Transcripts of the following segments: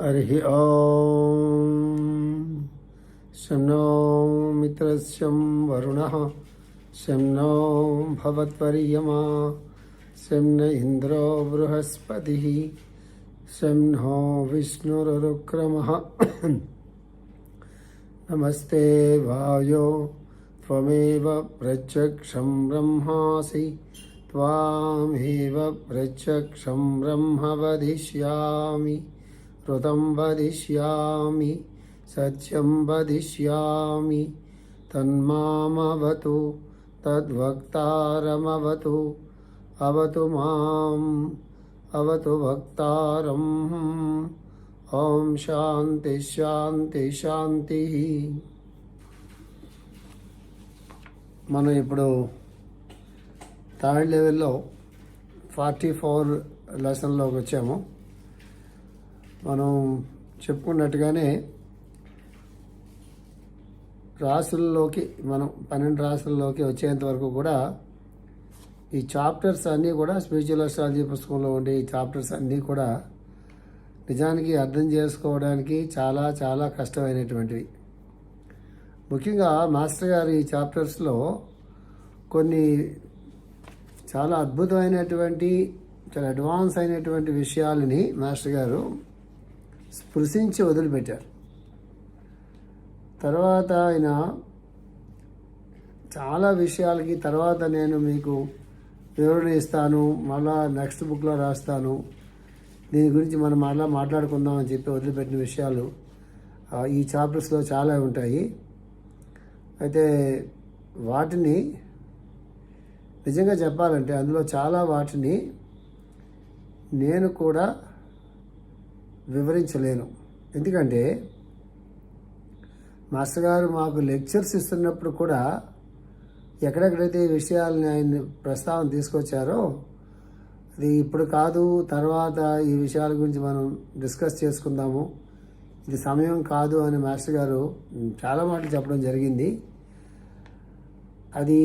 हरिः ॐ शं नो मित्रस्यं वरुणः। शं नो भवत्वर्यमा शं न शं नो नमस्ते वायो। त्वमेव प्रत्यक्षं ब्रह्मासि। त्वामेव प्रत्यक्षं ब्रह्म वदिष्यामि। ృతం వదిష్యామి సత్యం వదిష్యామి తన్మామవతు తద్వక్తారమవతు అవతు మాం అవతు భక్తారం ఓం శాంతి శాంతి శాంతి. మనం ఇప్పుడు థర్డ్ లెవెల్లో ఫార్టీ ఫోర్ లెసన్లోకి వచ్చాము. మనం చెప్పుకున్నట్టుగానే రాసుల్లోకి మనం పన్నెండు రాసుల్లోకి వచ్చేంత వరకు కూడా ఈ చాప్టర్స్ అన్నీ కూడా స్పిరిచువల్ అస్ట్రాలజీ పుస్తకంలో ఉండే ఈ చాప్టర్స్ అన్నీ కూడా నిజానికి అర్థం చేసుకోవడానికి చాలా చాలా కష్టమైనటువంటివి. ముఖ్యంగా మాస్టర్ గారు ఈ చాప్టర్స్లో కొన్ని చాలా అద్భుతమైనటువంటి చాలా అడ్వాన్స్ అయినటువంటి విషయాలని మాస్టర్ గారు స్పృశించి వదిలిపెట్టారు. తర్వాత ఆయన చాలా విషయాలకి తర్వాత నేను మీకు వివరణ ఇస్తాను. మళ్ళా నెక్స్ట్ బుక్లో రాస్తాను. దీని గురించి మనం మళ్ళా మాట్లాడుకుందాం అని చెప్పి వదిలిపెట్టిన విషయాలు ఈ చాప్టర్స్లో చాలా ఉంటాయి. అయితే వాటిని నిజంగా చెప్పాలంటే అందులో చాలా వాటిని నేను కూడా వివరించలేను. ఎందుకంటే మాస్టర్ గారు మాకు లెక్చర్స్ ఇస్తున్నప్పుడు కూడా ఎక్కడెక్కడైతే ఈ విషయాలని ఆయన ప్రస్తావన తీసుకొచ్చారో అది ఇప్పుడు కాదు తర్వాత ఈ విషయాల గురించి మనం డిస్కస్ చేసుకుందాము. ఇది సమయం కాదు అని మాస్టర్ గారు చాలా మాటలు చెప్పడం జరిగింది. అది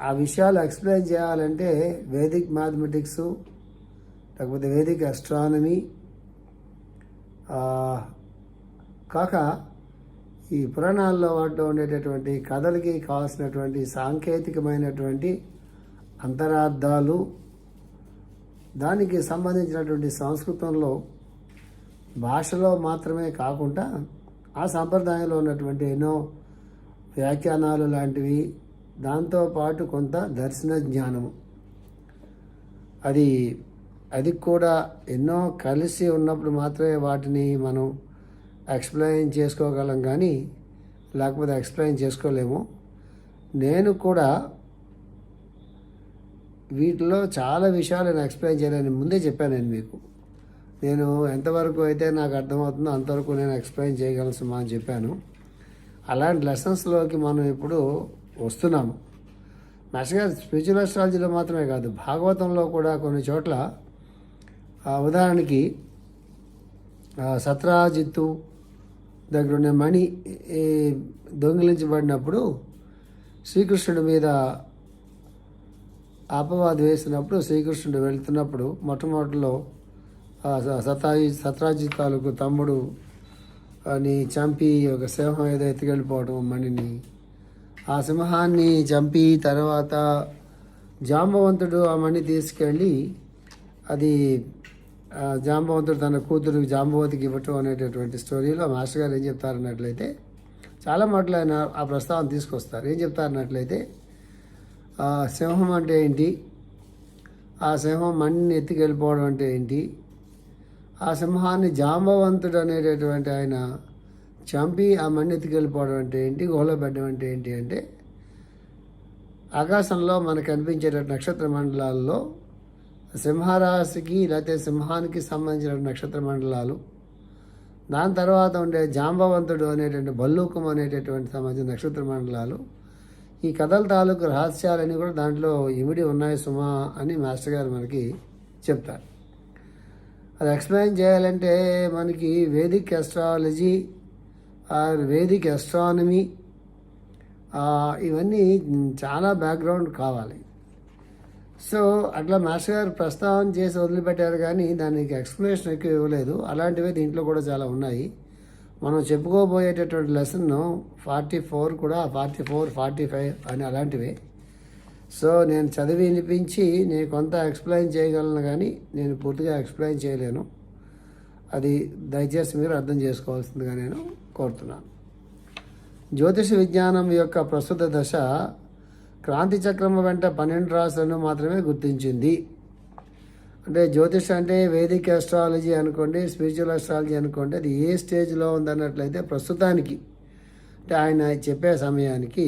ఆ విషయాలు ఎక్స్ప్లెయిన్ చేయాలంటే వేదిక్ మ్యాథమెటిక్స్ లేకపోతే వేదిక్ అస్ట్రానమీ కాక ఈ పురాణాల్లో వాటిలో ఉండేటటువంటి కథలకి కావాల్సినటువంటి సాంకేతికమైనటువంటి అంతరార్థాలు దానికి సంబంధించినటువంటి సంస్కృతంలో భాషలో మాత్రమే కాకుండా ఆ సంప్రదాయంలో ఉన్నటువంటి ఎన్నో వ్యాఖ్యానాలు లాంటివి దాంతోపాటు కొంత దర్శన జ్ఞానము. అది అది కూడా ఎన్నో కలిసి ఉన్నప్పుడు మాత్రమే వాటిని మనం ఎక్స్ప్లెయిన్ చేసుకోగలం కానీ లేకపోతే ఎక్స్ప్లెయిన్ చేసుకోలేము. నేను కూడా వీటిలో చాలా విషయాలు నేను ఎక్స్ప్లెయిన్ చేయలేను. ముందే చెప్పాను నేను మీకు. నేను ఎంతవరకు అయితే నాకు అర్థమవుతుందో అంతవరకు నేను ఎక్స్ప్లెయిన్ చేయగలను సుమా అని చెప్పాను. అలాంటి లెసన్స్లోకి మనం ఇప్పుడు వస్తున్నాము. మాస్టర్ స్పిరిచువల్ అస్ట్రాలజీలో మాత్రమే కాదు భాగవతంలో కూడా కొన్ని చోట్ల ఉదాహరణకి సత్రాజిత్తు దగ్గర ఉన్న మణి దొంగిలించబడినప్పుడు శ్రీకృష్ణుడి మీద అపవాదం వేసినప్పుడు శ్రీకృష్ణుడు వెళ్తున్నప్పుడు మొట్టమొదటిలో స- సతాయి సత్రాజిత్ తాలూకు తమ్ముడు అని చంపి ఒక సింహం ఏదో ఎత్తుకెళ్ళిపోవడం మణిని ఆ సింహాన్ని చంపి తర్వాత జాంబవంతుడు ఆ మణి తీసుకెళ్ళి అది జాంబవంతుడు తన కూతురు జాంబవతికి ఇవ్వటం అనేటటువంటి స్టోరీలో మాస్టర్ గారు ఏం చెప్తారన్నట్లయితే చాలా మాటలు ఆయన ఆ ప్రస్తావన తీసుకొస్తారు. ఏం చెప్తారన్నట్లయితే సింహం అంటే ఏంటి? ఆ సింహం మణిని ఎత్తుకెళ్ళిపోవడం అంటే ఏంటి? ఆ సింహాన్ని జాంబవంతుడు అనేటటువంటి ఆయన చంపి ఆ మణిని ఎత్తుకెళ్ళిపోవడం అంటే ఏంటి? గుహలో పెట్టడం అంటే ఏంటి అంటే ఆకాశంలో మనకు కనిపించే నక్షత్ర మండలాల్లో సింహరాశికి లేకపోతే సింహానికి సంబంధించిన నక్షత్ర మండలాలు. దాని తర్వాత ఉండే జాంబవంతుడు అనేటువంటి భల్లూకం అనేటటువంటి సంబంధించిన నక్షత్ర మండలాలు. ఈ కథల తాలూకు రహస్యాలన్నీ కూడా దాంట్లో ఇమిడి ఉన్నాయి సుమా అని మాస్టర్ గారు మనకి చెప్తారు. అది ఎక్స్ప్లెయిన్ చేయాలంటే మనకి Vedic astrology or Vedic astronomy ఇవన్నీ చాలా బ్యాక్గ్రౌండ్ కావాలి. సో అట్లా మాస్టర్ గారు ప్రస్తావన చేసి వదిలిపెట్టారు కానీ దానికి ఎక్స్ప్లెనేషన్ ఎక్కువ ఇవ్వలేదు. అలాంటివే దీంట్లో కూడా చాలా ఉన్నాయి. మనం చెప్పుకోబోయేటటువంటి లెసన్ ఫార్టీ ఫోర్ కూడా ఫార్టీ ఫోర్ ఫార్టీ ఫైవ్ అని అలాంటివే. సో నేను చదివి వినిపించి నేను కొంత ఎక్స్ప్లెయిన్ చేయగలను కానీ నేను పూర్తిగా ఎక్స్ప్లెయిన్ చేయలేను. అది దయచేసి మీరు అర్థం చేసుకోవాల్సిందిగా నేను కోరుతున్నాను. జ్యోతిష విజ్ఞానం యొక్క ప్రస్తుత దశ క్రాంతి చక్రం వెంట పన్నెండు రాశులను మాత్రమే గుర్తించింది. అంటే జ్యోతిష్ అంటే వేదిక ఆస్ట్రాలజీ అనుకోండి స్పిరిచువల్ ఆస్ట్రాలజీ అనుకోండి అది ఏ స్టేజ్లో ఉందన్నట్లయితే ప్రస్తుతానికి అంటే ఆయన చెప్పే సమయానికి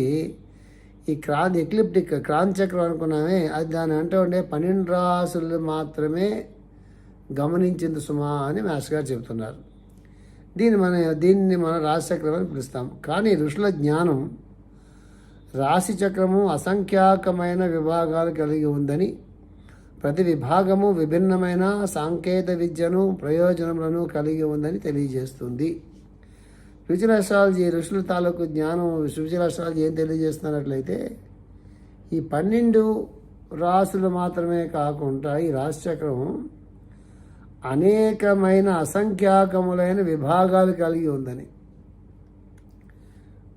ఈ క్రాంతి ఎక్లిప్టిక్ క్రాంతి చక్రం అనుకున్నామే అది దాని అంటే ఉండే పన్నెండు రాసులు మాత్రమే గమనించింది సుమా అని మాస్టర్ గారు చెబుతున్నారు. దీన్ని మన దీన్ని మనం రాజచక్రం అని పిలుస్తాం. కానీ ఋషుల జ్ఞానం రాశి చక్రము అసంఖ్యాకమైన విభాగాలు కలిగి ఉందని ప్రతి విభాగము విభిన్నమైన సాంకేత విద్యను ప్రయోజనములను కలిగి ఉందని తెలియజేస్తుంది. ఫ్యూచర్ అస్ట్రాలజీ ఋషుల తాలూకు జ్ఞానం ఫ్యూచర్ అస్ట్రాలజీ ఏం తెలియజేస్తున్నట్లయితే ఈ పన్నెండు రాసులు మాత్రమే కాకుండా ఈ రాశి చక్రం అనేకమైన అసంఖ్యాకములైన విభాగాలు కలిగి ఉందని.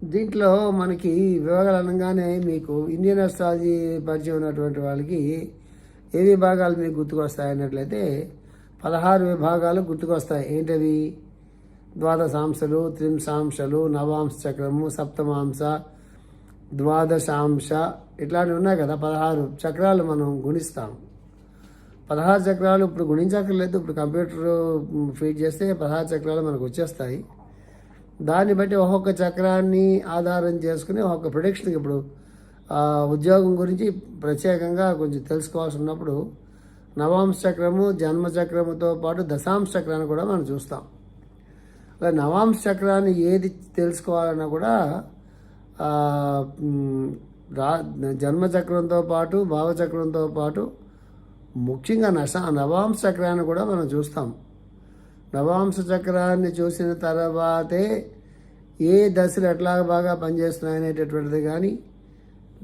దీంట్లో మనకి విభాగాలు అనగానే మీకు ఇండియన్ అస్ట్రాలజీ పరిచయం ఉన్నటువంటి వాళ్ళకి ఏ విభాగాలు మీకు గుర్తుకొస్తాయి అన్నట్లయితే పదహారు విభాగాలు గుర్తుకొస్తాయి. ఏంటవి? ద్వాదశాంశలు త్రింశాంశలు నవాంశ చక్రము సప్తమాంశ ద్వాదశాంశ ఇట్లాంటివి ఉన్నాయి కదా పదహారు చక్రాలు మనం గుణిస్తాం. పదహారు చక్రాలు ఇప్పుడు గుణించక్కర్లేదు. ఇప్పుడు కంప్యూటర్ ఫీడ్ చేస్తే పదహారు చక్రాలు మనకు వచ్చేస్తాయి. దాన్ని బట్టి ఒక్కొక్క చక్రాన్ని ఆధారం చేసుకుని ఒక్కొక్క ప్రొడిక్షన్ ఇప్పుడు ఉద్యోగం గురించి ప్రత్యేకంగా కొంచెం తెలుసుకోవాల్సి ఉన్నప్పుడు నవాంశ చక్రము జన్మ చక్రముతో పాటు దశాంశ చక్రాన్ని కూడా మనం చూస్తాం. అలా నవాంశ చక్రాన్ని ఏది తెలుసుకోవాలన్నా కూడా రా జన్మచక్రంతో పాటు భావచక్రంతో పాటు ముఖ్యంగా నశ నవాంశ చక్రాన్ని కూడా మనం చూస్తాం. నవాంశ చక్రాన్ని చూసిన తర్వాతే ఏ దశలు ఎట్లా బాగా పనిచేస్తున్నాయి అనేటటువంటిది కానీ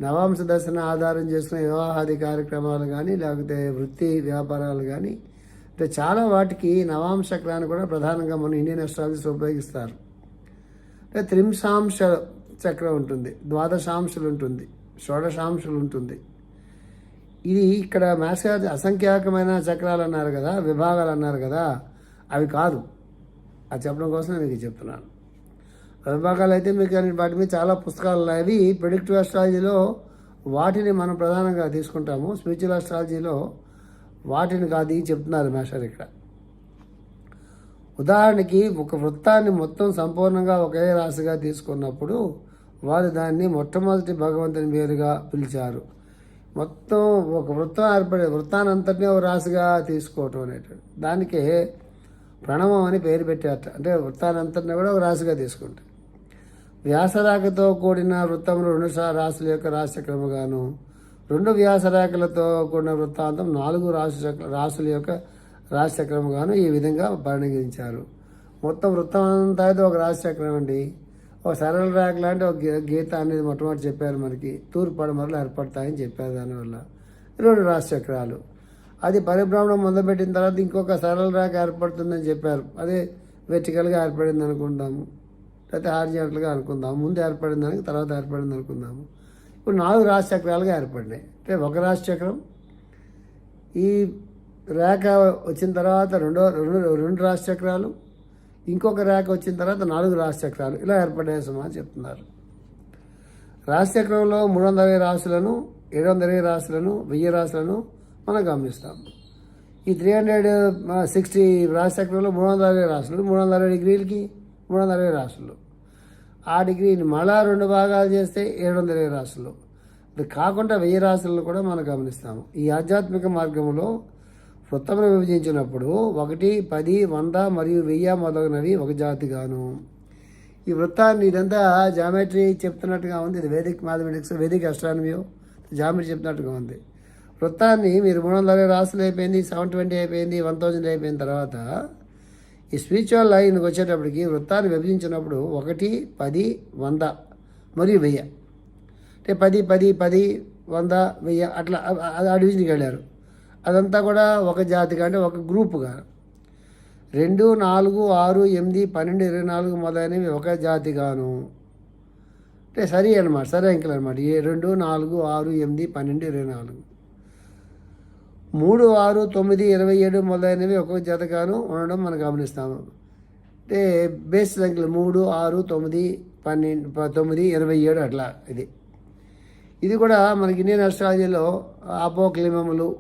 నవాంశ దశను ఆధారం చేసుకున్న వివాహాది కార్యక్రమాలు కానీ లేకపోతే వృత్తి వ్యాపారాలు కానీ అంటే చాలా వాటికి నవాంశ చక్రాన్ని కూడా ప్రధానంగా మన ఇండియన్ అస్ట్రాలజీస్ ఉపయోగిస్తారు. అంటే త్రింశాంశ చక్రం ఉంటుంది ద్వాదశాంశలు ఉంటుంది షోడశాంశలు ఉంటుంది. ఇది ఇక్కడ మ్యాథ్స్ అసంఖ్యాకమైన చక్రాలు అన్నారు కదా విభాగాలు అన్నారు కదా అవి కాదు. అది చెప్పడం కోసం నేను మీకు చెప్తున్నాను. విభాగాలు అయితే మీకు వాటి మీద చాలా పుస్తకాలు ఉన్నాయి. అవి ప్రిడిక్టివ్ ఆస్ట్రాలజీలో వాటిని మనం ప్రధానంగా తీసుకుంటాము. స్పిరిచువల్ ఆస్ట్రాలజీలో వాటిని కాదు చెప్తున్నారు మాస్టర్ ఇక్కడ. ఉదాహరణకి ఒక వృత్తాన్ని మొత్తం సంపూర్ణంగా ఒకే రాశిగా తీసుకున్నప్పుడు వారు దాన్ని మొట్టమొదటి భగవంతుని పేరుగా పిలిచారు. మొత్తం ఒక వృత్తం ఏర్పడే వృత్తాన్ని ఒక రాశిగా తీసుకోవటం అనేటువంటి దానికే ప్రణవం అని పేరు పెట్టారట అంటే వృత్తాన్ని కూడా ఒక రాశిగా తీసుకుంటారు వ్యాసరాకతో కూడిన వృత్తం రెండు సా- రాశుల యొక్క రాశిక్రమగాను రెండు వ్యాసరేఖలతో కూడిన వృత్తాంతం నాలుగు రాశి చక్ర- రాశుల యొక్క రాశిచక్రముగాను ఈ విధంగా పరిగణించారు. మొత్తం వృత్తం అంతా అయితే ఒక రాశిచక్రం అండి. ఒక సరళ రేఖ లాంటి ఒక గీత అనేది మొట్టమొదటి చెప్పారు మనకి. తూర్పు పడమరలు ఏర్పడతాయని చెప్పారు దానివల్ల. రెండు రాశిచక్రాలు. అది పరిభ్రమణం మొదలుపెట్టిన తర్వాత ఇంకొక సరళ రేఖ ఏర్పడుతుందని చెప్పారు. అదే వెర్టికల్గా ఏర్పడింది అనుకుంటాము లేకపోతే హార్జెంటల్గా అనుకుందాము. ముందు ఏర్పడిన దానికి తర్వాత ఏర్పడింది అనుకుందాము. ఇప్పుడు నాలుగు రాశి చక్రాలుగా ఏర్పడినాయి. అంటే ఒక రాశి చక్రం ఈ రేఖ వచ్చిన తర్వాత రెండో రెండు రెండు రాశి చక్రాలు ఇంకొక రేఖ వచ్చిన తర్వాత నాలుగు రాశి చక్రాలు ఇలా ఏర్పడే సుమా చెప్తున్నారు. రాశి చక్రంలో మూడు వందల ఇరవై రాశులను ఏడు వందల ఇరవై రాశులను వెయ్యి రాశులను మనం గమనిస్తాం. ఈ త్రీ హండ్రెడ్ సిక్స్టీ రాశి చక్రంలో మూడు వందల అరవై రాష్ట్రాలు మూడు వందల అరవై డిగ్రీలకి మూడు వందల అరవై రాష్ట్రాలు ఆ డిగ్రీని మళ్ళా రెండు భాగాలు చేస్తే ఏడు వందల ఇరవై రాసులు. ఇది కాకుండా వెయ్యి రాసులను కూడా మనం గమనిస్తాము. ఈ ఆధ్యాత్మిక మార్గంలో వృత్తమును విభజించినప్పుడు ఒకటి పది వంద మరియు వెయ్యి మొదలగునవి ఒక జాతిగాను. ఈ వృత్తాన్ని ఇదంతా జామెట్రీ చెప్తున్నట్టుగా ఉంది. ఇది వేదిక్ మ్యాథమెటిక్స్ వేదిక్ అస్ట్రానమీయో జామెట్రీ చెప్తున్నట్టుగా ఉంది. వృత్తాన్ని మీరు మూడు వందల అరవై రాసులు అయిపోయింది సెవెన్ ట్వంటీ అయిపోయింది వన్ థౌజండ్ అయిపోయిన తర్వాత ఈ స్పిరిచువల్ లైన్కి వచ్చేటప్పటికి వృత్తాన్ని విభజించినప్పుడు ఒకటి పది వంద మరియు వెయ్యి. అంటే పది పది పది వంద వెయ్యి అట్లా ఆ- డివిజన్కి వెళ్ళారు. అదంతా కూడా ఒక జాతిగా అంటే ఒక గ్రూపుగా. రెండు నాలుగు ఆరు ఎనిమిది పన్నెండు ఇరవై నాలుగు మొదలైనవి ఒక జాతిగాను. అంటే సరి అనమాట సరే అంకెలు అనమాట ఏ రెండు నాలుగు ఆరు ఎనిమిది పన్నెండు ఇరవై నాలుగు. మూడు ఆరు తొమ్మిది ఇరవై ఏడు మొదలైనవి ఒక్కొక్క జతగాను ఉండడం మనం గమనిస్తాము. అంటే బేస్ సంఖ్యలు మూడు ఆరు తొమ్మిది పన్నెండు ప- తొమ్మిది ఇరవై ఏడు అట్లా ఇది. ఇది కూడా మనకి ఇండియన్ అస్ట్రాలజీలో అపోక్లిమములు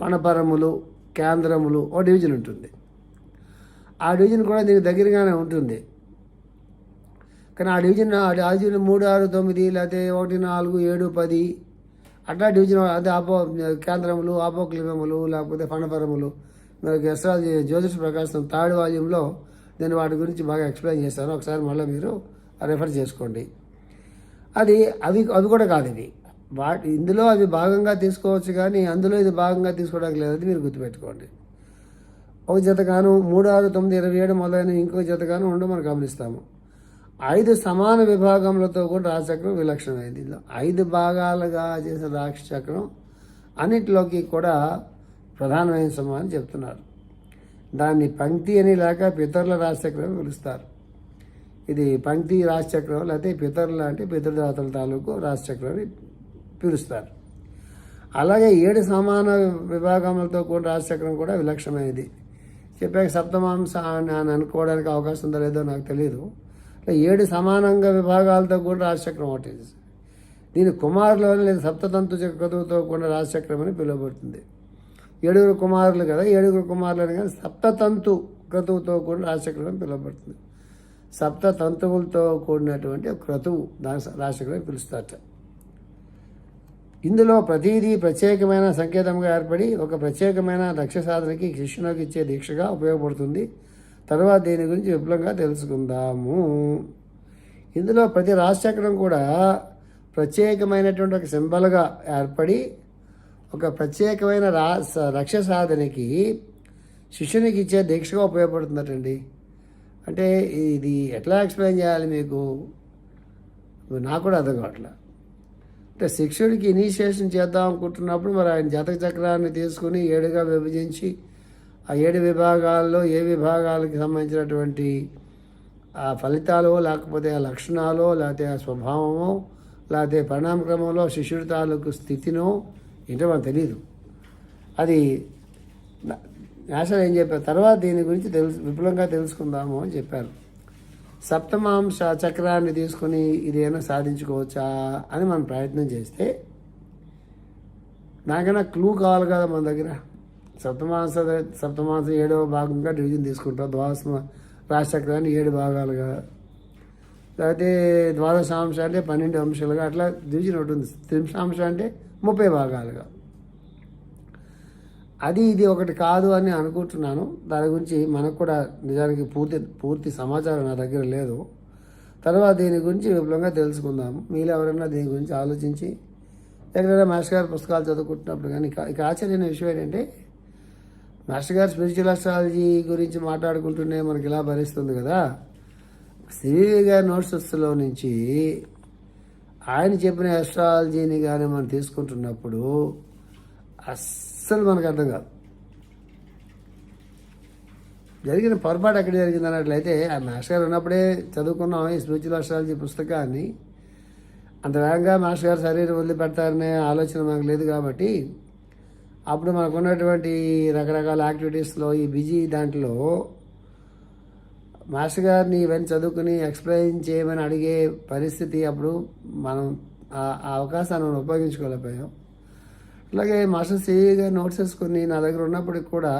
ఫణపరములు కేంద్రములు ఓ డివిజన్ ఉంటుంది. ఆ డివిజన్ కూడా దీనికి దగ్గరగానే ఉంటుంది. కానీ ఆ డివిజన్ ఆ డివిజన్ మూడు ఆరు తొమ్మిది లేకపోతే ఒకటి నాలుగు ఏడు పది అట్లా డివిజన్ అదే ఆపో కేంద్రములు ఆపోక్లిమములు లేకపోతే ఫణపరములు. మనకి అస్ట్రాలజీ జ్యోతిష్ ప్రకాశం థర్డ్ వాల్యూమ్లో నేను వాటి గురించి బాగా ఎక్స్ప్లెయిన్ చేస్తాను ఒకసారి మళ్ళీ మీరు రెఫర్ చేసుకోండి. అది అవి అవి కూడా కాదు ఇవి. వాటి ఇందులో అవి భాగంగా తీసుకోవచ్చు కానీ అందులో ఇది భాగంగా తీసుకోవడానికి లేదని మీరు గుర్తుపెట్టుకోండి. ఒక జతగాను మూడు ఆరు తొమ్మిది ఇరవై ఏడు మొదలైన ఇంకో జతగాను ఉండడం మనం గమనిస్తాము. ఐదు సమాన విభాగములతో కూడా రాజచక్రం విలక్షణమైంది. ఐదు భాగాలుగా చేసిన రాక్షచక్రం అన్నిటిలోకి కూడా ప్రధానమైన సమయం అని చెప్తున్నారు. దాన్ని పంక్తి అని లేక పితరుల రాజచక్రం పిలుస్తారు. ఇది పంక్తి రాజచక్రం లేకపోతే పితరుల అంటే పితృదేవతల తాలూకు రాజచక్రం అని పిలుస్తారు. అలాగే ఏడు సమాన విభాగములతో కూడిన రాజచక్రం కూడా విలక్షణమైనది. చెప్పాక సప్తమాంస అని అని అనుకోవడానికి అవకాశం ఉందో లేదో నాకు తెలియదు ఏడు సమానంగా విభాగాలతో కూడా రాజచక్రం ఒకటి. దీని కుమారులు లేదా సప్తతంతు చక్రతువుతో కూడిన రాజచక్రం అని పిలువబడుతుంది. ఏడుగురు కుమారులు కదా ఏడుగురు కుమారులు అని కానీ సప్తతంతు క్రతువుతో కూడిన రాజచక్రం అని పిలువబడుతుంది. సప్త తంతువులతో కూడినటువంటి ఒక క్రతువు దాని రాజచక్రం పిలుస్తారట. ఇందులో ప్రతిదీ ప్రత్యేకమైన సంకేతంగా ఏర్పడి ఒక ప్రత్యేకమైన లక్ష్య సాధనకి శిష్యునికి ఇచ్చే దీక్షగా ఉపయోగపడుతుంది. తర్వాత దీని గురించి విపులంగా తెలుసుకుందాము. ఇందులో ప్రతి రాశిచక్రం కూడా ప్రత్యేకమైనటువంటి ఒక సింబల్గా ఏర్పడి ఒక ప్రత్యేకమైన రా స- లక్ష్య సాధనకి శిష్యునికి ఇచ్చే దీక్షగా ఉపయోగపడుతుందటండి. అంటే ఇది ఎట్లా ఎక్స్ప్లెయిన్ చేయాలి మీకు? నాకు కూడా అర్థం కావట్లా. అంటే శిక్షుడికి ఇనీషియేషన్ చేద్దాం అనుకుంటున్నప్పుడు మరి ఆయన జాతక చక్రాన్ని తీసుకుని ఏడుగా విభజించి ఆ ఏడు విభాగాల్లో ఏ విభాగాలకు సంబంధించినటువంటి ఆ ఫలితాలో లేకపోతే ఆ లక్షణాలో లేకపోతే ఆ స్వభావమో లేకపోతే పరిణామక్రమంలో శిష్యుడి తాలూకు స్థితినో ఏంటో మనకు తెలియదు అది నేషనల్ ఏం చెప్పారు? తర్వాత దీని గురించి తెలుసు విపులంగా తెలుసుకుందాము అని చెప్పారు. సప్తమాంశ చక్రాన్ని తీసుకొని ఇదేమైనా సాధించుకోవచ్చా అని మనం ప్రయత్నం చేస్తే నాకైనా క్లూ కావాలి కదా మన దగ్గర? సప్తమాస సప్తమాసం ఏడవ భాగంగా డివిజన్ తీసుకుంటాం. ద్వాదశ రాశచక్రాన్ని ఏడు భాగాలుగా. లేకపోతే ద్వాదశాంశ అంటే పన్నెండు అంశాలుగా అట్లా డివిజన్ ఉంటుంది త్రింశాంశం అంటే ముప్పై భాగాలుగా. అది ఇది ఒకటి కాదు అని అనుకుంటున్నాను. దాని గురించి మనకు కూడా నిజానికి పూర్తి పూర్తి సమాచారం నా దగ్గర లేదు. తర్వాత దీని గురించి విపులంగా తెలుసుకుందాము మీరు ఎవరైనా దీని గురించి ఆలోచించి ఎక్కడైనా మాస్టర్ గారి పుస్తకాలు చదువుకుంటున్నప్పుడు కానీ ఇక ఇక ఆశ్చర్యమైన విషయం ఏంటంటే మాస్టర్ గారు స్పిరిచువల్ అస్ట్రాలజీ గురించి మాట్లాడుకుంటూనే మనకి ఇలా భరిస్తుంది కదా. శ్రీవి గారి నోట్స్లో నుంచి ఆయన చెప్పిన అస్ట్రాలజీని కానీ మనం తీసుకుంటున్నప్పుడు అస్సలు మనకు అర్థం కాదు. జరిగిన పొరపాటు ఎక్కడ జరిగింది అన్నట్లయితే ఆ మాస్టర్ గారు ఉన్నప్పుడే చదువుకున్నాం ఈ స్పిరిచువల్ అస్ట్రాలజీ పుస్తకాన్ని. అంత వేగంగా మాస్టర్ గారు శరీరం వదిలిపెడతారనే ఆలోచన మనకు లేదు కాబట్టి అప్పుడు మనకు ఉన్నటువంటి రకరకాల యాక్టివిటీస్లో ఈ బిజీ దాంట్లో మాస్టర్ గారిని ఇవన్నీ చదువుకుని ఎక్స్ప్లెయిన్ చేయమని అడిగే పరిస్థితి అప్పుడు మనం ఆ అవకాశాన్ని మనం ఉపయోగించుకోలేకపోయాం. అలాగే మాస్టర్ సి గారి నోట్స్ వేసుకుని నా దగ్గర ఉన్నప్పటికి కూడా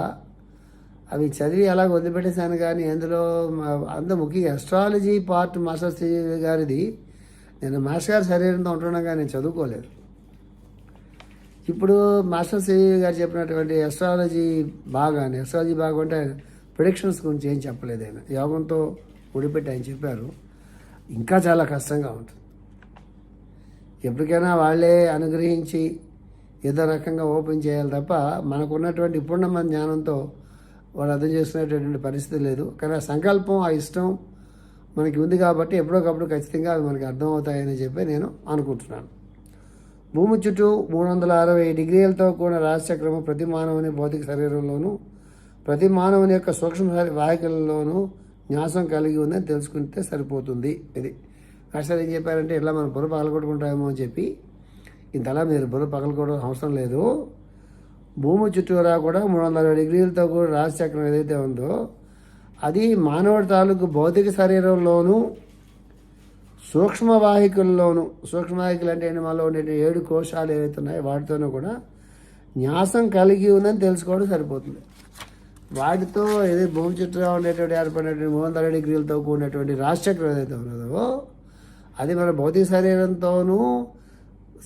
అవి చదివి అలా వదిలిపెట్టేశాను కానీ అందులో అంత ముఖ్యంగా అస్ట్రాలజీ పార్ట్ మాస్టర్ సి గారిది. నేను మాస్టర్ గారి శరీరంతో ఉంటున్నాగా నేను చదువుకోలేదు. ఇప్పుడు మాస్టర్ సి గారు చెప్పినటువంటి ఎస్ట్రాలజీ భాగాన్ని ఎస్ట్రాలజీ భాగం అంటే ప్రొడిక్షన్స్ గురించి ఏం చెప్పలేదు ఆయన. యోగంతో ముడిపెట్టి ఆయన చెప్పారు. ఇంకా చాలా కష్టంగా ఉంటుంది. ఎప్పటికైనా వాళ్ళే అనుగ్రహించి ఏదో రకంగా ఓపెన్ చేయాలి తప్ప మనకున్నటువంటి ఇప్పుడున్న మన జ్ఞానంతో వాళ్ళు అర్థం చేసుకునేటటువంటి పరిస్థితి లేదు. కానీ ఆ సంకల్పం ఆ ఇష్టం మనకి ఉంది కాబట్టి ఎప్పుడోకప్పుడు ఖచ్చితంగా అవి మనకి అర్థమవుతాయని చెప్పి నేను అనుకుంటున్నాను. భూమి చుట్టూ మూడు వందల అరవై డిగ్రీలతో కూడిన రాశిచక్రము ప్రతి మానవుని భౌతిక శరీరంలోనూ ప్రతి మానవుని యొక్క సూక్ష్మ శరీ- వాహికలలోనూ న్యాసం కలిగి ఉందని తెలుసుకుంటే సరిపోతుంది. ఇది అసలు ఏం చెప్పారంటే ఇలా మనం బుర్ర పగలగొట్టుకుంటామో అని చెప్పి ఇంతలా మీరు బుర్ర పగలగొట్టడం అవసరం లేదు. భూమి చుట్టూరా కూడా మూడు వందల అరవై డిగ్రీలతో కూడా రాశిచక్రం ఏదైతే ఉందో అది మానవుడి తాలూకు భౌతిక శరీరంలోనూ సూక్ష్మవాహికల్లోనూ సూక్ష్మవాహికలు అంటే ఏంటి? మనలో ఉండే ఏడు కోశాలు ఏవైతే ఉన్నాయో వాటితోనూ కూడా న్యాసం కలిగి ఉందని తెలుసుకోవడం సరిపోతుంది. వాటితో ఏది భూమి చుట్టూ ఉండేటువంటి ఏర్పడినటువంటి మూడు వందల డిగ్రీలతో కూడినటువంటి రాశిచక్రం ఏదైతే ఉన్నదో అది మన భౌతిక శరీరంతోనూ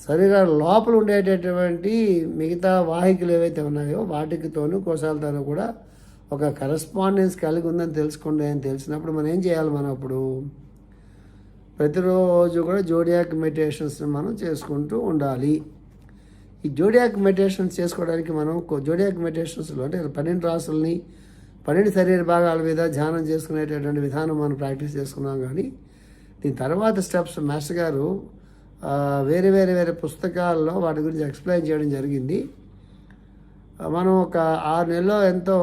శరీర లోపల ఉండేటటువంటి మిగతా వాహికలు ఏవైతే ఉన్నాయో వాటికితోనూ కోశాలతోనూ కూడా ఒక కరస్పాండెన్స్ కలిగి ఉందని తెలుసుకుంటే అని తెలిసినప్పుడు మనం ఏం చేయాలి మనం అప్పుడు? ప్రతిరోజు కూడా జోడియాక్ మెడిటేషన్స్ని మనం చేసుకుంటూ ఉండాలి. ఈ జోడియాక్ మెడిటేషన్స్ చేసుకోవడానికి మనం జోడియాక్ మెడిటేషన్స్లో అంటే పన్నెండు రాసుల్ని పన్నెండు శరీర భాగాల మీద ధ్యానం చేసుకునేటటువంటి విధానం మనం ప్రాక్టీస్ చేసుకున్నాం కానీ దీని తర్వాత స్టెప్స్ మాస్టర్ గారు వేరే వేరే వేరే పుస్తకాల్లో వాటి గురించి ఎక్స్ప్లెయిన్ చేయడం జరిగింది. మనం ఒక ఆరు నెలల్లో ఎంతో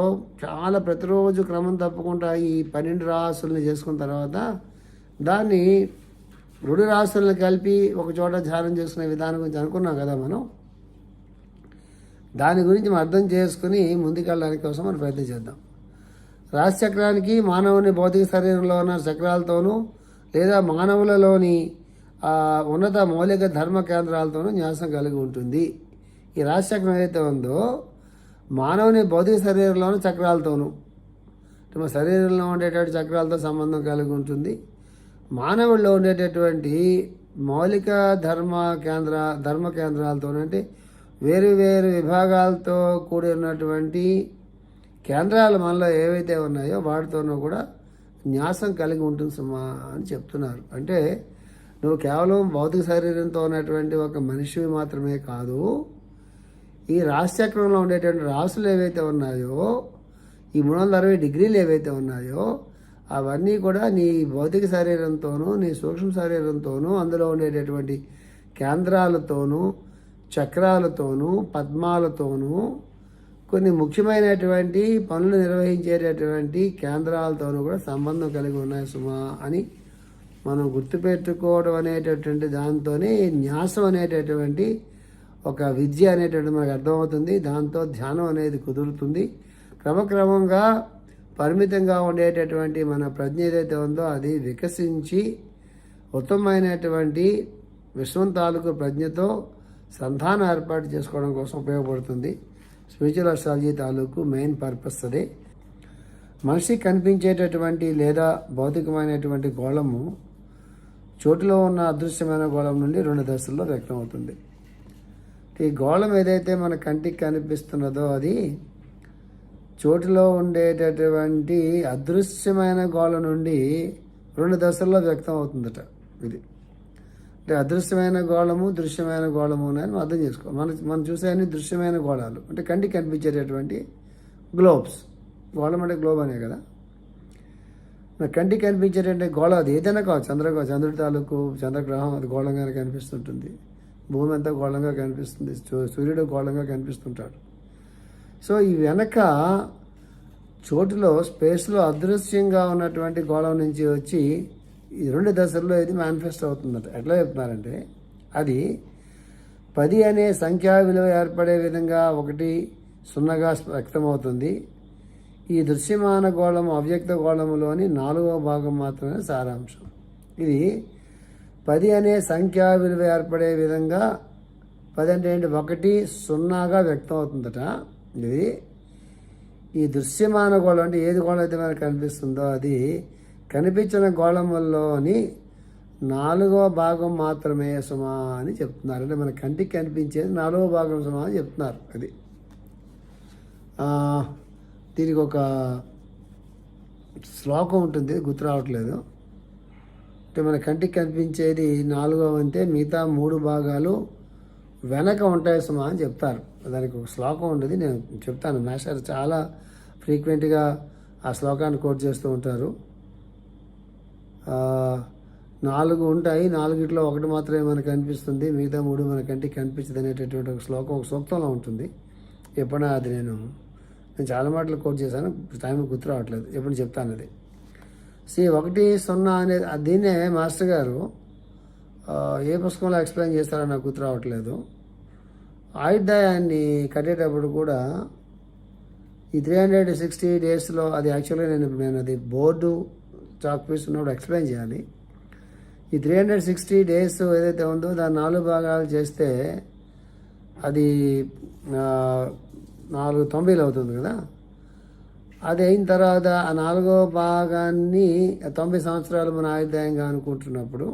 చాలా ప్రతిరోజు క్రమం తప్పకుండా ఈ పన్నెండు రాసుల్ని చేసుకున్న తర్వాత దాన్ని రెండు రాసులను కలిపి ఒక చోట ధ్యానం చేసుకునే విధానం గురించి అనుకున్నాం కదా మనం. దాని గురించి మనం అర్థం చేసుకుని ముందుకెళ్ళడానికి కోసం మనం ప్రయత్నం చేద్దాం. రాజచక్రానికి మానవుని భౌతిక శరీరంలో ఉన్న చక్రాలతోనూ లేదా మానవులలోని ఉన్నత మౌలిక ధర్మ కేంద్రాలతోనూ న్యాసం కలిగి ఉంటుంది. ఈ రాశి చక్రం ఏదైతే ఉందో మానవుని భౌతిక శరీరంలోని చక్రాలతోనూ మన శరీరంలో ఉండేటువంటి చక్రాలతో సంబంధం కలిగి ఉంటుంది. మానవుల్లో ఉండేటటువంటి మౌలిక ధర్మ కేంద్ర ధర్మ కేంద్రాలతో అంటే వేరు వేరు విభాగాలతో కూడి ఉన్నటువంటి కేంద్రాలు మనలో ఏవైతే ఉన్నాయో వాటితోనూ కూడా న్యాసం కలిగి ఉంటుంది సుమా అని చెప్తున్నారు. అంటే నువ్వు కేవలం భౌతిక శరీరంతో ఉన్నటువంటి ఒక మనిషివి మాత్రమే కాదు ఈ రాశిచక్రంలో ఉండేటువంటి రాసులు ఏవైతే ఉన్నాయో ఈ మూడు వందల అరవై డిగ్రీలు ఏవైతే ఉన్నాయో అవన్నీ కూడా నీ భౌతిక శరీరంతోనూ నీ సూక్ష్మ శరీరంతోనూ అందులో ఉండేటటువంటి కేంద్రాలతోనూ చక్రాలతోనూ పద్మాలతోనూ కొన్ని ముఖ్యమైనటువంటి పనులు నిర్వహించేటటువంటి కేంద్రాలతోనూ కూడా సంబంధం కలిగి ఉన్నాయి సుమా అని మనం గుర్తుపెట్టుకోవడం అనేటటువంటి దాంతోనే న్యాసం అనేటటువంటి ఒక విద్య అనేటువంటి మనకు అర్థమవుతుంది. దాంతో ధ్యానం అనేది కుదురుతుంది. క్రమక్రమంగా పరిమితంగా ఉండేటటువంటి మన ప్రజ్ఞ ఏదైతే ఉందో అది వికసించి ఉత్తమమైనటువంటి విశ్వం తాలూకు ప్రజ్ఞతో సంధానం ఏర్పాటు చేసుకోవడం కోసం ఉపయోగపడుతుంది. స్పిరిచువల్ అస్ట్రాలజీ తాలూకు మెయిన్ పర్పస్ అదే. మనిషికి కనిపించేటటువంటి లేదా భౌతికమైనటువంటి గోళము చోటులో ఉన్న అదృశ్యమైన గోళం నుండి రెండు దశల్లో వ్యక్తం అవుతుంది ఈ గోళం ఏదైతే మన కంటికి కనిపిస్తున్నదో అది చోటులో ఉండేటటువంటి అదృశ్యమైన గోళం నుండి రెండు దశల్లో వ్యక్తం అవుతుందట ఇది. అంటే అదృశ్యమైన గోళము దృశ్యమైన గోళము అని మనం అర్థం చేసుకో మన మనం చూసే అన్ని దృశ్యమైన గోళాలు. అంటే కంటికి కనిపించేటటువంటి గ్లోబ్స్. గోళం అంటే గ్లోబ్ అనే కదా. మరి కంటికి కనిపించేటటువంటి గోళం అది ఏదైనా కావచ్చు. చంద్ర చంద్రుడి తాలూకు చంద్రగ్రహం అది గోళంగానే కనిపిస్తుంటుంది. భూమి అంతా గోళంగా కనిపిస్తుంది. సూ- సూర్యుడు గోళంగా కనిపిస్తుంటాడు. సో ఈ వెనక చోటులో స్పేస్లో అదృశ్యంగా ఉన్నటువంటి గోళం నుంచి వచ్చి ఈ రెండు దశల్లో ఇది మేనిఫెస్ట్ అవుతుందట. ఎట్లా చెప్తున్నారంటే అది పది అనే సంఖ్యా విలువ ఏర్పడే విధంగా ఒకటి సున్నగా వ్యక్తమవుతుంది. ఈ దృశ్యమాన గోళం అవ్యక్త గోళములోని నాలుగవ భాగం మాత్రమే సారాంశం. ఇది పది అనే సంఖ్యా విలువ ఏర్పడే విధంగా పది అంటే ఏంటి? ఒకటి సున్నాగా వ్యక్తం అవుతుందట ఇది. ఈ దృశ్యమాన గోళం అంటే ఏది గోళం అయితే మనకు కనిపిస్తుందో అది కనిపించిన గోళముల్లోని నాలుగవ భాగం మాత్రమే సుమా అని చెప్తున్నారు. అంటే మన కంటికి కనిపించేది నాలుగవ భాగం సుమా అని చెప్తున్నారు అది. దీనికి ఒక శ్లోకం ఉంటుంది. గుర్తు రావట్లేదు. అంటే మన కంటికి కనిపించేది నాలుగవ అంటే మిగతా మూడు భాగాలు వెనక ఉంటాయి సుమా అని చెప్తారు. దానికి ఒక శ్లోకం ఉంటుంది నేను చెప్తాను. మాస్టర్ చాలా ఫ్రీక్వెంట్గా ఆ శ్లోకాన్ని కోట్ చేస్తూ ఉంటారు. నాలుగు ఉంటాయి నాలుగిట్లో ఒకటి మాత్రమే మనకు కనిపిస్తుంది మిగతా మూడు మన కంటికి కనిపించదు అనేటటువంటి ఒక శ్లోకం ఒక సూక్తంలో ఉంటుంది. ఎప్పుడైనా అది నేను నేను చాలా మాటలు కోట్ చేశాను టైం గుర్తు రావట్లేదు ఎప్పుడు చెప్తాను అది. సి ఒకటి సున్నా అనేది దీన్నే మాస్టర్ గారు ఏ పుస్తకంలో ఎక్స్ప్లెయిన్ చేస్తారో నాకు గుర్తు రావట్లేదు. ఆయుర్దాయాన్ని కట్టేటప్పుడు కూడా ఈ త్రీ హండ్రెడ్ సిక్స్టీ డేస్లో అది యాక్చువల్గా నేను నేను అది బోర్డు చాక్ పీస్ ఉన్నప్పుడు ఎక్స్ప్లెయిన్ చేయాలి. ఈ త్రీ హండ్రెడ్ సిక్స్టీ డేస్ ఏదైతే ఉందో దాని నాలుగు భాగాలు చేస్తే అది నాలుగు తొంభైలు అవుతుంది కదా. అది అయిన తర్వాత ఆ నాలుగో భాగాన్ని తొంభై సంవత్సరాలు మన ఆయుర్దాయంగా అనుకుంటున్నప్పుడు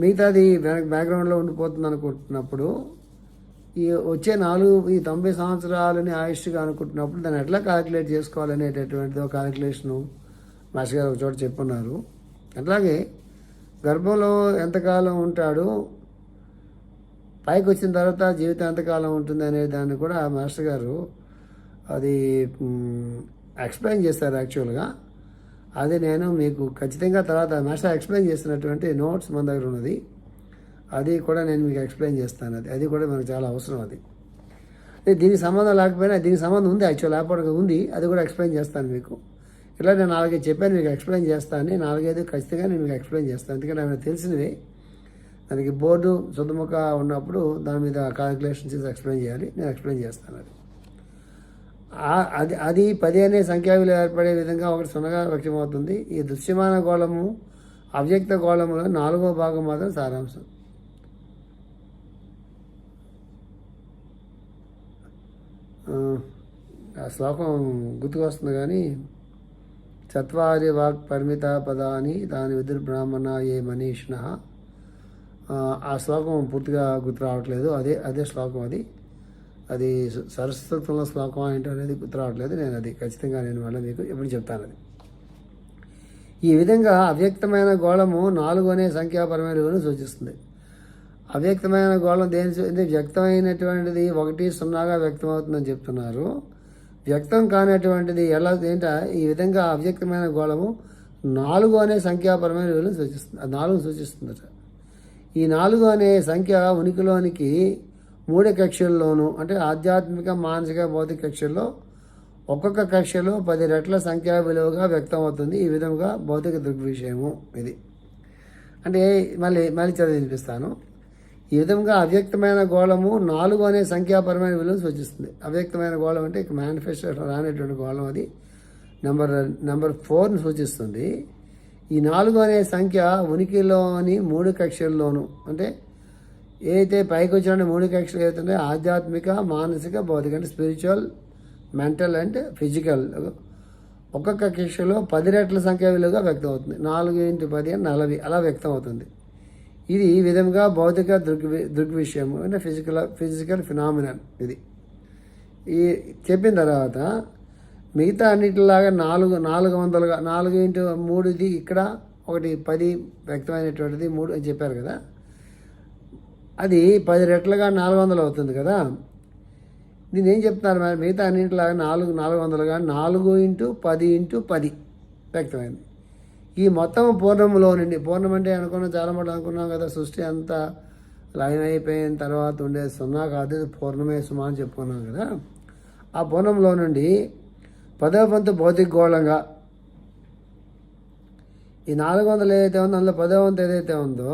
మిగతాది బ్యాక్ బ్యాక్గ్రౌండ్లో ఉండిపోతుంది అనుకుంటున్నప్పుడు ఈ వచ్చే నాలుగు ఈ తొంభై సంవత్సరాలని ఆయుష్గా అనుకుంటున్నప్పుడు దాన్ని ఎట్లా క్యాలిక్యులేట్ చేసుకోవాలనేటటువంటిది ఒక క్యాలిక్యులేషను మాస్టర్ గారు ఒక చోట చెప్పున్నారు. అట్లాగే గర్భంలో ఎంతకాలం ఉంటాడు పైకి వచ్చిన తర్వాత జీవితం ఎంతకాలం ఉంటుంది అనే దాన్ని కూడా మాస్టర్ గారు అది ఎక్స్ప్లెయిన్ చేస్తారు యాక్చువల్గా. అది నేను మీకు ఖచ్చితంగా తర్వాత మాస్టర్ ఎక్స్ప్లెయిన్ చేస్తున్నటువంటి నోట్స్ మన దగ్గర ఉన్నది. అది కూడా నేను మీకు ఎక్స్ప్లెయిన్ చేస్తాను అది. అది కూడా మనకు చాలా అవసరం అది. దీనికి సంబంధం లేకపోయినా దీనికి సంబంధం ఉంది యాక్చువల్ లేకపోవడం ఉంది. అది కూడా ఎక్స్ప్లెయిన్ చేస్తాను మీకు. ఇట్లా నేను నాలుగైదు చెప్పాను మీకు ఎక్స్ప్లెయిన్ చేస్తాను. నాలుగైదు ఖచ్చితంగా నేను మీకు ఎక్స్ప్లెయిన్ చేస్తాను. ఎందుకంటే ఆమె తెలిసినవి దానికి బోర్డు సొంతముఖ ఉన్నప్పుడు దాని మీద క్యాలిక్యులేషన్ చేసి ఎక్స్ప్లెయిన్ చేయాలి. నేను ఎక్స్ప్లెయిన్ చేస్తాను అది. అది అది పది అనే సంఖ్యా విలువ ఏర్పడే విధంగా ఒకటి సున్నగా వ్యక్తమవుతుంది. ఈ దృశ్యమాన గోళము అవ్యక్త గోళములో నాలుగో భాగం మాత్రం సారాంశం. ఆ, శ్లోకం గుర్తుకొస్తుంది కానీ చత్వారి వాక్ పరిమిత పదాని దాని విదుర్ బ్రాహ్మణ ఏ మనీషిణ ఆ శ్లోకం పూర్తిగా గుర్తు రావట్లేదు. అదే అదే శ్లోకం అది. అది స- సరస్వతంలో శ్లోకం ఏంటో అనేది గుర్తు రావట్లేదు. నేను అది ఖచ్చితంగా నేను మళ్ళీ మీకు ఎప్పుడు చెప్తాను అది. ఈ విధంగా అవ్యక్తమైన గోళము నాలుగు అనే సంఖ్యాపరమైన విలువను సూచిస్తుంది. అవ్యక్తమైన గోళం దేని అంటే వ్యక్తమైనటువంటిది ఒకటి సున్నాగా వ్యక్తమవుతుందని చెప్తున్నారు. వ్యక్తం కానటువంటిది ఎలా ఏంట ఈ విధంగా అవ్యక్తమైన గోళము నాలుగు అనే సంఖ్యాపరమైన విలువను సూచిస్తుంది. అది నాలుగు సూచిస్తుందట. ఈ నాలుగు అనే సంఖ్య ఉనికిలోనికి మూడు కక్షల్లోనూ అంటే ఆధ్యాత్మిక మానసిక భౌతిక కక్షల్లో ఒక్కొక్క కక్షలో పది రెట్ల సంఖ్యా విలువగా వ్యక్తమవుతుంది. ఈ విధంగా భౌతిక దృగ్విషయము ఇది. అంటే మళ్ళీ మళ్ళీ చదివి వినిపిస్తాను. ఈ విధంగా అవ్యక్తమైన గోళము నాలుగు అనే సంఖ్యాపరమైన విలువను సూచిస్తుంది. అవ్యక్తమైన గోళం అంటే మేనిఫెస్టో రానేటువంటి రానటువంటి గోళం అది. నెంబర్ నెంబర్ ఫోర్ని సూచిస్తుంది. ఈ నాలుగు అనే సంఖ్య ఉనికిలోని మూడు కక్షల్లోనూ అంటే ఏదైతే పైకి వచ్చిన మూడు కక్షలు ఏవైతే ఆధ్యాత్మిక మానసిక భౌతిక అంటే స్పిరిచువల్ మెంటల్ అండ్ ఫిజికల్ ఒక్కొక్క కక్షలో పది రెట్ల సంఖ్య విలువగా వ్యక్తం అవుతుంది. నాలుగు ఇంటి పది అని నలభై. అలా వ్యక్తం అవుతుంది. ఇది ఈ విధంగా భౌతిక దృగ్ దృగ్విషయం అంటే ఫిజికల్ ఫిజికల్ ఫినామినల్ ఇది. ఈ చెప్పిన తర్వాత మిగతా అన్నిటిలాగా నాలుగు నాలుగు వందలుగా నాలుగు ఇంటూ మూడుది ఇక్కడ ఒకటి పది వ్యక్తమైనటువంటిది మూడు అని చెప్పారు కదా. అది పది రెట్లుగా నాలుగు వందలు అవుతుంది కదా. నేను ఏం చెప్తున్నారు మరి? మిగతా అన్నింటిలాగా నాలుగు నాలుగు వందలుగా నాలుగు ఇంటూ పది ఇంటూ పది. వ్యక్తమైంది. ఈ మొత్తం పూర్ణంలో నుండి పూర్ణం అంటే అనుకున్నాం చాలా మటు అనుకున్నాం కదా సృష్టి అంతా లయం అయిపోయిన తర్వాత ఉండే సున్నా కాదు పూర్ణమే సుమా అని చెప్పుకున్నాం కదా. ఆ పూర్ణంలో నుండి పదవ వంతు భౌతిక గోళంగా ఈ నాలుగు వందలు ఏదైతే ఉందో అందులో పదవ వంతు ఏదైతే ఉందో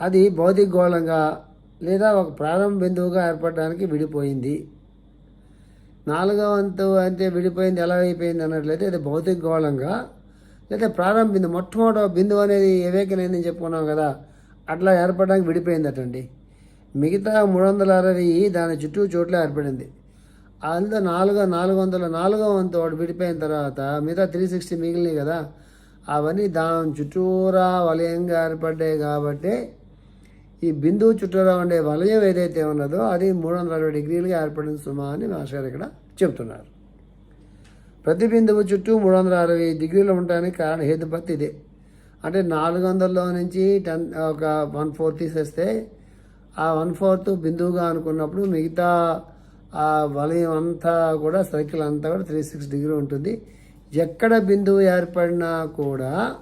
అది భౌతిక గోళంగా లేదా ఒక ప్రారంభ బిందువుగా ఏర్పడడానికి విడిపోయింది. నాలుగవ వంతు అంటే విడిపోయింది ఎలా అయిపోయింది అన్నట్లయితే అది భౌతిక గోళంగా లేదా ప్రారంభ బిందువు మొట్టమొదటి బిందువు అనేది ఏవేకనైందని చెప్పుకున్నాం కదా అట్లా ఏర్పడడానికి విడిపోయిందటండి. మిగతా మూడు వందల అరవై దాని చుట్టూ చోట్ల ఏర్పడింది. అందులో నాలుగో నాలుగు వందల నాలుగో వంతు వాడు విడిపోయిన తర్వాత మిగతా త్రీ సిక్స్టీ మిగిలినాయి కదా అవన్నీ దాని చుట్టూరా వలయంగా ఏర్పడ్డాయి కాబట్టి ఈ బిందువు చుట్టూరా ఉండే వలయం ఏదైతే ఉన్నదో అది మూడు వందల అరవై డిగ్రీలుగా ఏర్పడిన సుమా అని మాస్టర్ ఇక్కడ చెప్తున్నారు. ప్రతి బిందువు చుట్టూ మూడు వందల అరవై డిగ్రీలు ఉండడానికి కారణం హేతుపత్తి ఇదే. అంటే నాలుగు వందల్లో నుంచి టెన్ ఒక వన్ ఫోర్ తీసేస్తే ఆ వన్ ఫోర్త్ బిందువుగా అనుకున్నప్పుడు మిగతా ఆ వలయం అంతా కూడా సర్కిల్ అంతా కూడా త్రీ సిక్స్ డిగ్రీ ఉంటుంది. ఎక్కడ బిందువు ఏర్పడినా కూడా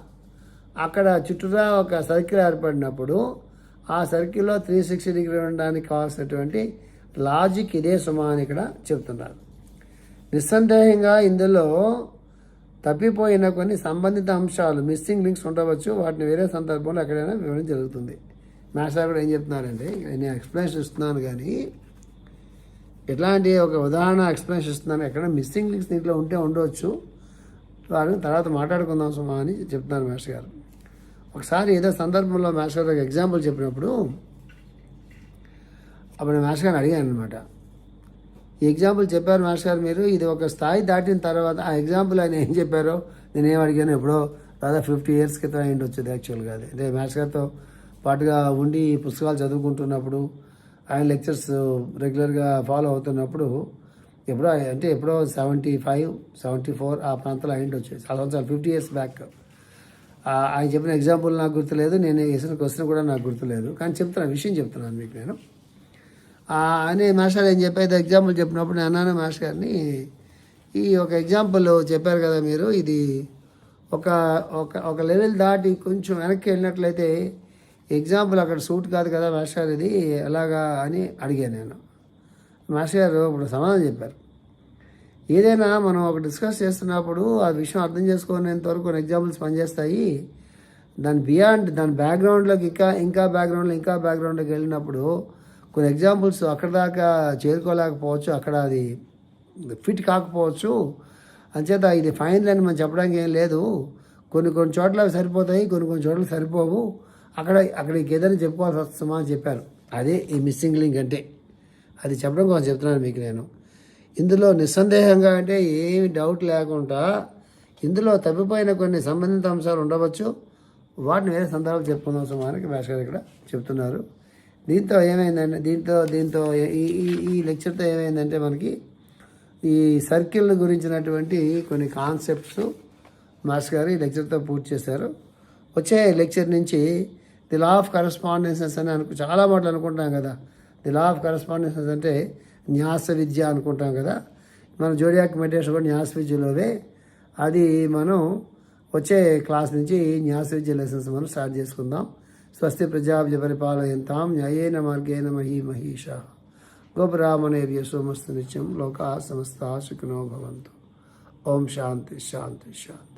అక్కడ చుట్టూరా ఒక సర్కిల్ ఏర్పడినప్పుడు ఆ సర్కిల్లో త్రీ సిక్స్టీ డిగ్రీ ఉండడానికి కావాల్సినటువంటి లాజిక్ ఇదే సుమా అని ఇక్కడ చెప్తున్నారు. నిస్సందేహంగా ఇందులో తప్పిపోయిన కొన్ని సంబంధిత అంశాలు మిస్సింగ్ లింక్స్ ఉండవచ్చు. వాటిని వేరే సందర్భంలో ఎక్కడైనా వివరణ జరుగుతుంది. మాస్టర్ కూడా ఏం చెప్తున్నారంటే నేను ఎక్స్ప్లెనేషన్ ఇస్తున్నాను కానీ ఇట్లాంటి ఒక ఉదాహరణ ఎక్స్ప్లెనేషన్ ఇస్తున్నాను. ఎక్కడ మిస్సింగ్ లింక్స్ దీంట్లో ఉంటే ఉండవచ్చు వారిని తర్వాత మాట్లాడుకుందాం సుమా అని చెప్తున్నారు మాస్టర్ గారు. ఒకసారి ఏదో సందర్భంలో మాస్టర్ గారు ఎగ్జాంపుల్ చెప్పినప్పుడు అప్పుడు నేను మాస్టర్ గారిని అడిగాను అనమాట ఈ ఎగ్జాంపుల్ చెప్పారు మాస్టర్ గారు మీరు ఇది ఒక స్థాయి దాటిన తర్వాత ఆ ఎగ్జాంపుల్ ఆయన ఏం చెప్పారో నేను ఏం అడిగాను ఎప్పుడో దాదాపు ఫిఫ్టీ ఇయర్స్ క్రితం అయింది వచ్చేది యాక్చువల్గా అది. అంటే మాస్టర్ గారితో పాటుగా ఉండి పుస్తకాలు చదువుకుంటున్నప్పుడు ఆయన లెక్చర్స్ రెగ్యులర్గా ఫాలో అవుతున్నప్పుడు ఎప్పుడో అంటే ఎప్పుడో సెవెంటీ ఫైవ్ సెవెంటీ ఫోర్ ఆ ప్రాంతంలో అయింది వచ్చేది చాలా సంవత్సరాలు ఫిఫ్టీ ఇయర్స్ బ్యాక్ ఆయన చెప్పిన ఎగ్జాంపుల్ నాకు గుర్తులేదు నేను వేసిన క్వశ్చన్ కూడా నాకు గుర్తులేదు. కానీ చెప్తున్నాను విషయం చెప్తున్నాను మీకు నేను. అనే అని మాస్టర్ ఏం చెప్పేది ఎగ్జాంపుల్ చెప్పినప్పుడు నేను అన్నాను మాస్టర్ గారిని ఈ ఒక ఎగ్జాంపుల్ చెప్పారు కదా మీరు ఇది ఒక ఒక ఒక లెవెల్ దాటి కొంచెం వెనక్కి వెళ్ళినట్లయితే ఎగ్జాంపుల్ అక్కడ సూట్ కాదు కదా మాస్టర్ గారు ఇది ఎలాగా అని అడిగాను నేను. మాస్టర్ గారు ఇప్పుడు సమాధానం చెప్పారు. ఏదైనా మనం ఒక డిస్కస్ చేస్తున్నప్పుడు ఆ విషయం అర్థం చేసుకునేంత వరకు కొన్ని ఎగ్జాంపుల్స్ పనిచేస్తాయి. దాని బియాండ్ దాని బ్యాక్గ్రౌండ్లోకి ఇంకా ఇంకా బ్యాక్గ్రౌండ్లో ఇంకా బ్యాక్గ్రౌండ్లోకి వెళ్ళినప్పుడు కొన్ని ఎగ్జాంపుల్స్ అక్కడ దాకా చేరుకోలేకపోవచ్చు అక్కడ అది ఫిట్ కాకపోవచ్చు. అంచేత ఇది ఫైనల్ అని మనం చెప్పడానికి ఏం లేదు. కొన్ని కొన్ని చోట్ల అవి సరిపోతాయి కొన్ని కొన్ని చోట్ల సరిపోవు. అక్కడ అక్కడికి ఏదైనా చెప్పుకోవాల్సి వస్తుందా అని చెప్పారు. అదే ఈ మిస్సింగ్ లింక్ అంటే. అది చెప్పడం కోసం చెప్తున్నాను మీకు నేను. ఇందులో నిస్సందేహంగా అంటే ఏమి డౌట్ లేకుండా ఇందులో తప్పిపోయిన కొన్ని సంబంధిత అంశాలు ఉండవచ్చు. వాటిని వేరే సందర్భాలు చెప్పుకుందాం. సమానికి భాష ఇక్కడ చెప్తున్నారు. దీంతో ఏమైందంటే దీంతో దీంతో ఈ ఈ ఈ లెక్చర్తో ఏమైందంటే మనకి ఈ సర్కిల్ గురించినటువంటి కొన్ని కాన్సెప్ట్స్ మాస్టర్ గారు ఈ లెక్చర్తో పూర్తి చేశారు. వచ్చే లెక్చర్ నుంచి ది లా ఆఫ్ కరస్పాండెన్సెస్ అని అనుకు చాలా మాటలు అనుకుంటాం కదా. ది లా ఆఫ్ కరస్పాండెన్సెస్ అంటే న్యాస విద్య అనుకుంటాం కదా. మన జోడియాక్ మెడిటేషన్ కూడా న్యాస విద్యలోవే. అది మనం వచ్చే క్లాస్ నుంచి న్యాస విద్య లెసన్స్ మనం స్టార్ట్ చేసుకుందాం. స్వస్తి ప్రజాభ్య పరిపాలయంతాం. న్యాయేన మార్గేణ మహీ మహీష. గోపురామణేభ్య సోమస్తు నిత్యం లోకా సమస్త సుఖినో భవంతు. ఓం శాంతి శాంతి శాంతి.